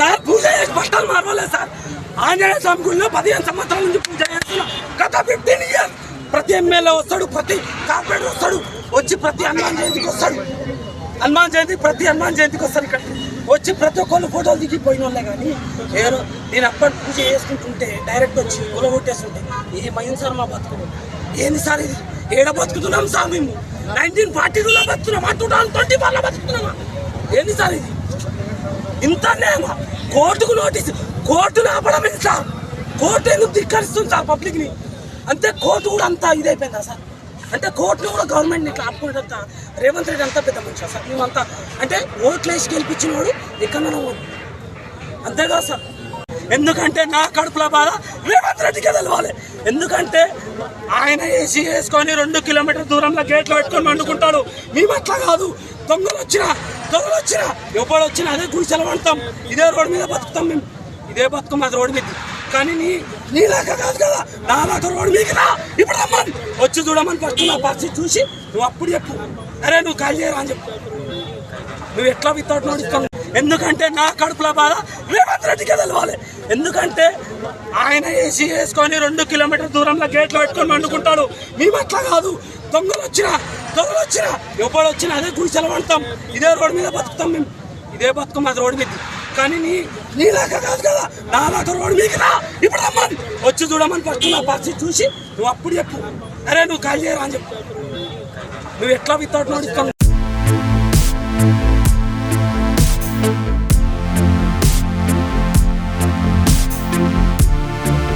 Sir పూజ చేసి పట్టాలు మారవలేదు sir. Anjaneya స్వామి గుడిలో పదిహేను సంవత్సరాల నుంచి పూజ చేస్తున్నా. గత ఫిఫ్టీన్ ఇయర్స్ ప్రతి ఎమ్మెల్యే వస్తాడు ప్రతి కార్పొరేటర్ వస్తాడు వచ్చి ప్రతి హనుమాన్ జయంతికి వస్తాడు. హనుమాన్ జయంతి ప్రతి హనుమాన్ జయంతికి వస్తాడు ఇక్కడ. వచ్చి ప్రతి ఒక్కళ్ళు ఫోటోలు దిగిపోయిన వాళ్ళే కానీ నేను నేను అప్పటి పూజ చేసుకుంటుంటే డైరెక్ట్ వచ్చి కొలగొట్టేస్తుంటే ఈ మైన్ సార్ మా బతుకుడు? ఏంది సార్ ఇది? ఏడ బతుకుతున్నాం సార్ మేము? నైన్టీన్ ఫార్టీ టూలో బతుకుతున్నామా టూ థౌసండ్ ట్వంటీ ఫోర్లో బతుకుతున్నామా? ఏంది సార్ ఇది? ఇంత నేమా. కోర్టుకు నోటీసు. కోర్టును ఆపడం ఏంటి సార్ కోర్టు ఎందుకు ధిక్కరిస్తుంది సార్ పబ్లిక్ని అంతే కోర్టు కూడా అంతా ఇదైపోయిందా సార్? అంటే కోర్టును కూడా గవర్నమెంట్ ఇట్లా ఆపుకునేటంత రేవంత్ రెడ్డి అంతా పెద్ద మనిషి సార్. మేమంతా అంటే ఓట్లు వేసి గెలిపించిన వాడు ఎక్కడ అంతేగా సార్. ఎందుకంటే నా కడుపుల బాధ రేవంత్ రెడ్డికే తెలవాలి. ఎందుకంటే ఆయన ఏసీ వేసుకొని రెండు కిలోమీటర్ దూరంలో గేట్లు పెట్టుకొని వండుకుంటాడు మేము అట్లా కాదు. దొంగలు వచ్చినా దొంగలు వచ్చినా ఎవరు వచ్చినా అదే గుడిసెలు పడతాం ఇదే రోడ్డు మీద బతుకుతాం మేము. ఇదే బతుకం అది రోడ్డు మీద. కానీ నీ నీలాగా కాదు కదా. నాలాగా రోడ్డు మీకు రా ఇప్పుడు రమ్మని. వచ్చి చూడమని ఫస్ట్ నా పరిస్థితి చూసి నువ్వు అప్పుడు చెప్పు. అరే నువ్వు కాల్ చేయరా అని చెప్పు. నువ్వు ఎట్లా వితౌట్ నడుస్తావు ఎందుకంటే నా కడుపులో బాధ రేవంత్ రెడ్డికే తెలవాలి. ఎందుకంటే ఆయన ఏసీ వేసుకొని రెండు కిలోమీటర్ దూరంలో గేట్లు పెట్టుకొని వండుకుంటాడు మేము అట్లా కాదు. దొంగలు వచ్చినా దొంగలు వచ్చినా ఎవరు వచ్చినా అదే గుడిసెలు పడతాం ఇదే రోడ్డు మీద బతుకుతాం మేము. ఇదే బతుకం అది రోడ్డు మీద. కానీ నీ నీలాగా కాదు కదా నాలాగా రోడ్డు మీకు రా ఇప్పుడు రమ్మని. వచ్చి చూడమని ఫస్ట్ నా పరిస్థితి చూసి నువ్వు అప్పుడు చెప్పు. అరే నువ్వు కాల్ చేయరా అని చెప్పు. నువ్వు ఎట్లా వితౌట్ నోటిస్తావు